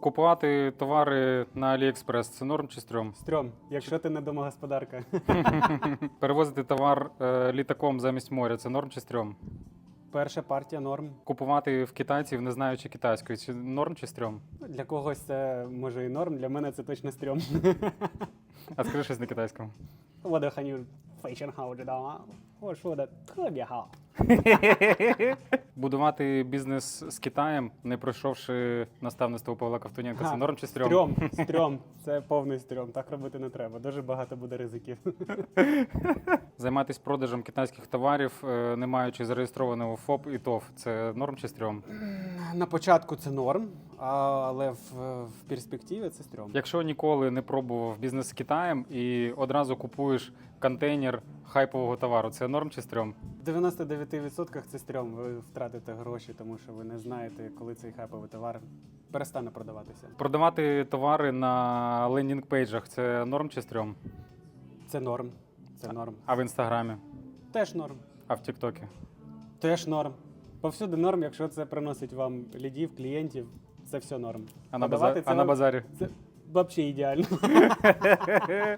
Купувати товари на Аліекспрес це норм чи стрьом? Стрьом, якщо ти не домогосподарка. Перевозити товар е, літаком замість моря це норм чи стрьом? Перша партія норм. Купувати в китайців, не знаючи китайської, це норм чи стрьом? Ну, для когось це може і норм, для мене це точно стрьом. А скажи щось на китайському. Вода ханю. 非常好，知道吗？我说的特别好。 Будувати бізнес з Китаєм, не пройшовши наставництво Павла Ковтоненка, це Га, норм чи стрьом? Стрьом, стрьом. Це повний стрьом. Так робити не треба. Дуже багато буде ризиків. Займатися продажем китайських товарів, е, не маючи зареєстрованого ФОП і ТОВ, це норм чи стрьом? На початку це норм, але в, в перспективі це стрьом. Якщо ніколи не пробував бізнес з Китаєм і одразу купуєш контейнер хайпового товару, це норм чи стрьом? В 99% це стрьом. Ви втратите гроші, тому що ви не знаєте, коли цей хайповий товар перестане продаватися. Продавати товари на лендінг-пейджах це норм чи стрьом? Це норм. Це норм. А в інстаграмі, Теж норм. а в Тіктокі? Теж норм. Повсюди норм, якщо це приносить вам лідів, клієнтів, це все норм. А на, базар... це а на вам- базарі? Це взагалі ідеально.